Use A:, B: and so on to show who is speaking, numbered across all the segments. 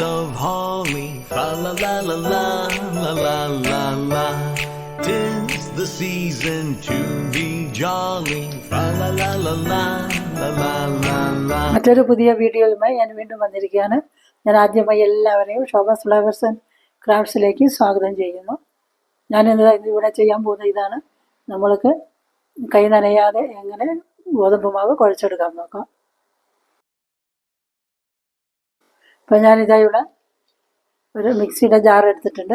A: of holly. Fa la la la la la la la la. Tis the season to be jolly. Fa la la la la la la la la.
B: മറ്റൊരു പുതിയ വീഡിയോയുമായി ഞാൻ വീണ്ടും വന്നിരിക്കുകയാണ് ഞാൻ ആദ്യമായി എല്ലാവരെയും ശോഭ ഫ്ലവേഴ്സ് ആൻഡ് ക്രാഫ്റ്റ്സിലേക്ക് സ്വാഗതം ചെയ്യുന്നു ഞാൻ ഇന്ന് ഇവിടെ ചെയ്യാൻ പോകുന്ന ഇതാണ് നമ്മൾക്ക് കൈ നനയാതെ എങ്ങനെ ഗോതമ്പ് മാവ് കുഴച്ചെടുക്കാൻ നോക്കാം ഇപ്പം ഞാനിതാ ഇവിടെ ഒരു മിക്സിയുടെ ജാർ എടുത്തിട്ടുണ്ട്.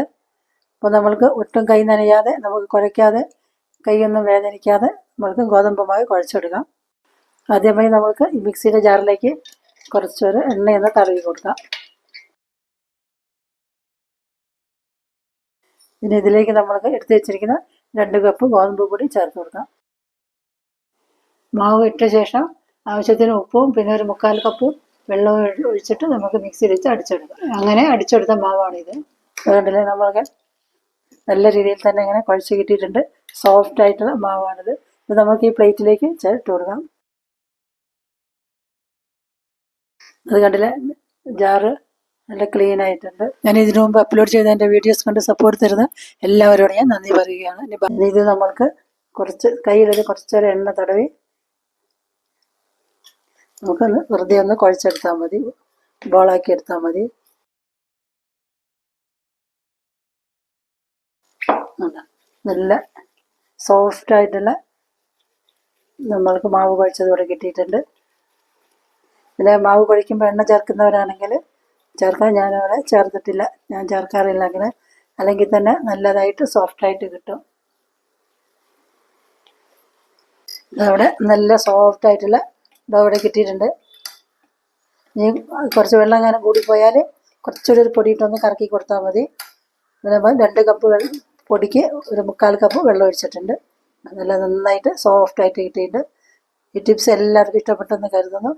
B: അപ്പോൾ നമ്മൾക്ക് ഒട്ടും കൈ നനയാതെ നമുക്ക് കുഴയ്ക്കാതെ കൈയൊന്നും വേദനിക്കാതെ നമ്മൾക്ക് ഗോതമ്പുമായി കുഴച്ചെടുക്കാം. ആദ്യമായി നമ്മൾക്ക് ഈ മിക്സിയുടെ ജാറിലേക്ക് കുറച്ചൊരു എണ്ണയൊന്ന് തടവി കൊടുക്കാം. ഇനി ഇതിലേക്ക് നമ്മൾക്ക് എടുത്തു വെച്ചിരിക്കുന്ന രണ്ട് കപ്പ് ഗോതമ്പ് പൊടി ചേർത്ത് കൊടുക്കാം. മാവ് ഇട്ട ശേഷം ആവശ്യത്തിന് ഉപ്പും പിന്നെ ഒരു മുക്കാൽ കപ്പ് വെള്ളവും ഒഴി- ഒഴിച്ചിട്ട് നമുക്ക് മിക്സിയിൽ വെച്ച് അടിച്ചെടുക്കാം. അങ്ങനെ അടിച്ചെടുത്ത മാവാണ് ഇത് അതുകൊണ്ടല്ലേ നമുക്ക് നല്ല രീതിയിൽ തന്നെ ഇങ്ങനെ കുഴച്ച് കിട്ടിയിട്ടുണ്ട്. സോഫ്റ്റ് ആയിട്ടുള്ള മാവാണിത്. ഇത് നമുക്ക് ഈ പ്ലേറ്റിലേക്ക് ചേർത്ത് കൊടുക്കാം. അത് കണ്ടില്ലേ? ജാറ് നല്ല ക്ലീൻ ആയിട്ടുണ്ട്. ഞാൻ ഇതിനു മുമ്പ് അപ്ലോഡ് ചെയ്ത എന്റെ വീഡിയോസ് കണ്ട് സപ്പോർട്ട് തരുന്ന എല്ലാവരോടും ഞാൻ നന്ദി പറയുകയാണ്. ഇത് നമ്മൾക്ക് കുറച്ച് കയ്യിലൊരു കുറച്ചൊരു എണ്ണ തടവി നമുക്കൊന്ന് വെറുതെ ഒന്ന് കുഴച്ചെടുത്താൽ മതി. ബോളാക്കി എടുത്താൽ മതി. നല്ല സോഫ്റ്റ് ആയിട്ടുള്ള നമ്മൾക്ക് മാവ് കുഴച്ചത് ഇവിടെ കിട്ടിയിട്ടുണ്ട്. പിന്നെ മാവ് കുഴയ്ക്കുമ്പോൾ എണ്ണ ചേർക്കുന്നവരാണെങ്കിൽ ചേർക്കാൻ ഞാനവിടെ ചേർത്തിട്ടില്ല. ഞാൻ ചേർക്കാറില്ല അങ്ങനെ. അല്ലെങ്കിൽ തന്നെ നല്ലതായിട്ട് സോഫ്റ്റായിട്ട് കിട്ടും. അവിടെ നല്ല സോഫ്റ്റ് ആയിട്ടുള്ള ഇവിടെ കിട്ടിയിട്ടുണ്ട്. ഇനി കുറച്ച് വെള്ളം അങ്ങനെ കൂടിപ്പോയാൽ കുറച്ചുകൂടി ഒരു പൊടിയിട്ടൊന്ന് കറക്കി കൊടുത്താൽ മതി. പിന്നെ രണ്ട് കപ്പ് പൊടിക്ക് ഒരു മുക്കാൽ കപ്പ് വെള്ളം ഒഴിച്ചിട്ടുണ്ട്. നല്ല നന്നായിട്ട് സോഫ്റ്റായിട്ട് കിട്ടിയിട്ടുണ്ട്. ഈ ടിപ്സ് എല്ലാവർക്കും ഇഷ്ടപ്പെട്ടെന്ന് കരുതുന്നു.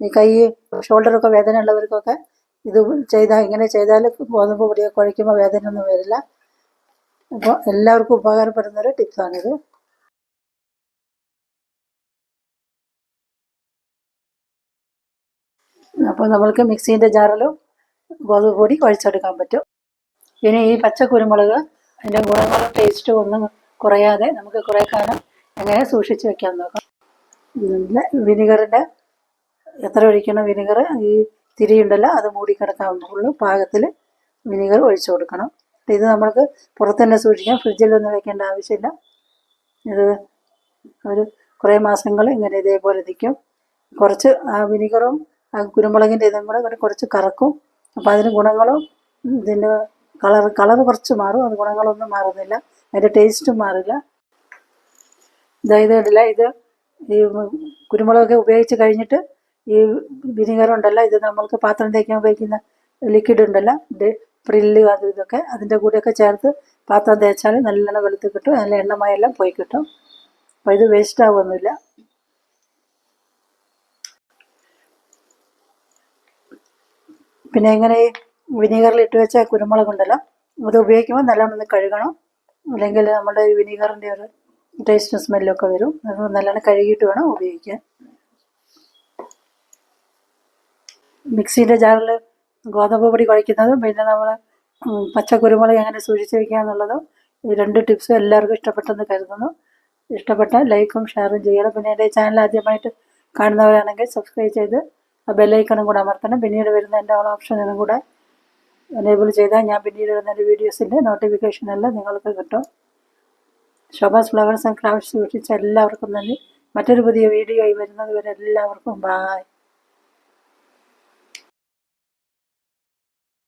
B: ഈ കൈ ഷോൾഡറൊക്കെ വേദന ഉള്ളവർക്കൊക്കെ ഇത് ചെയ്താൽ ഇങ്ങനെ ചെയ്താൽ ഗോതമ്പ് പൊടിയൊക്കെ കുഴയ്ക്കുമ്പോൾ വേദനയൊന്നും വരില്ല. അപ്പോൾ എല്ലാവർക്കും ഉപകാരപ്പെടുന്നൊരു ടിപ്സാണിത്. അപ്പോൾ നമ്മൾക്ക് മിക്സീന്റെ ജാറിലും ഗോതമ്പ് പൊടി കുഴച്ചെടുക്കാൻ പറ്റും. ഇനി ഈ പച്ച കുരുമുളക് അതിന്റെ ഗുണങ്ങളും ടേസ്റ്റും ഒന്നും കുറയാതെ നമുക്ക് കുറേ കാലം എങ്ങനെ സൂക്ഷിച്ച് വെക്കാൻ നോക്കാം. വിനിഗറിന്റെ എത്ര ഒഴിക്കണം വിനിഗർ? ഈ തിരിയുണ്ടല്ലോ അത് മൂടിക്കിടക്കാവുന്നുള്ളൂ പാകത്തിൽ വിനിഗർ ഒഴിച്ചു കൊടുക്കണം. ഇത് നമ്മൾക്ക് പുറത്ത് തന്നെ സൂക്ഷിക്കാം. ഫ്രിഡ്ജിലൊന്നും വെക്കേണ്ട ആവശ്യമില്ല. ഇത് ഒരു കുറേ മാസങ്ങൾ ഇങ്ങനെ ഇതേപോലെ നിൽക്കും. കുറച്ച് ആ വിനിഗറും കുരുമുളകിന്റെ ഇതും കൂടെ കുറച്ച് കറക്കും. അപ്പോൾ അതിന് ഗുണങ്ങളും ഇതിന്റെ കളർ കളർ കുറച്ച് മാറും. അത് ഗുണങ്ങളൊന്നും മാറുന്നില്ല. അതിന്റെ ടേസ്റ്റും മാറില്ല. ഇതായത് ഇത് ഈ കുരുമുളകൊക്കെ ഉപയോഗിച്ച് കഴിഞ്ഞിട്ട് ഈ വിനീഗർ ഉണ്ടല്ലോ ഇത് നമ്മൾക്ക് പാത്രം തേക്കാൻ ഉപയോഗിക്കുന്ന ലിക്വിഡ് ഉണ്ടല്ലോ ഇത് പ്രില്ല് അത് ഇതൊക്കെ അതിന്റെ കൂടെയൊക്കെ ചേർത്ത് പാത്രം തേച്ചാൽ നല്ലോണം വെളുത്ത് കിട്ടും. നല്ല എണ്ണമയെല്ലാം പോയി കിട്ടും. അപ്പോൾ ഇത് വേസ്റ്റ് ആവുമൊന്നുമില്ല. പിന്നെ എങ്ങനെ ഈ വിനീഗറിൽ ഇട്ട് വെച്ച കുരുമുളകുണ്ടല്ലോ അത് ഉപയോഗിക്കുമ്പോൾ നല്ലോണം കഴുകണം. അല്ലെങ്കിൽ നമ്മുടെ ഈ വിനീഗറിന്റെ ഒരു ടേസ്റ്റും സ്മെല്ലൊക്കെ വരും. അത് നല്ലോണം കഴുകിയിട്ട് വേണം ഉപയോഗിക്കാൻ. മിക്സിയുടെ ജാറിൽ ഗോതമ്പ് പൊടി കുഴയ്ക്കുന്നതും പിന്നെ നമ്മൾ പച്ച കുരുമുളക് എങ്ങനെ സൂക്ഷിച്ച് വയ്ക്കുക എന്നുള്ളതും ഈ രണ്ട് ടിപ്സും എല്ലാവർക്കും ഇഷ്ടപ്പെട്ടെന്ന് കരുതുന്നു. ഇഷ്ടപ്പെട്ട ലൈക്കും ഷെയറും ചെയ്യണം. പിന്നെ എന്റെ ചാനൽ ആദ്യമായിട്ട് കാണുന്നവരാണെങ്കിൽ സബ്സ്ക്രൈബ് ചെയ്ത് ബെല്ലൈക്കണും കൂടെ അമർത്തണം. പിന്നീട് വരുന്ന എന്റെ ഓൾ ഓപ്ഷനും കൂടെ എനേബിൾ ചെയ്താൽ ഞാൻ പിന്നീട് വരുന്ന എന്റെ വീഡിയോസിന്റെ നോട്ടിഫിക്കേഷൻ എല്ലാം നിങ്ങൾക്ക് കിട്ടും. ശോഭാസ് ഫ്ലവേഴ്സ് ആൻഡ് ക്രാഫ്റ്റ്സ് സൂക്ഷിച്ച എല്ലാവർക്കും നന്ദി. മറ്റൊരു പുതിയ വീഡിയോ ആയി വരുന്നത് വരെ എല്ലാവർക്കും ബായ്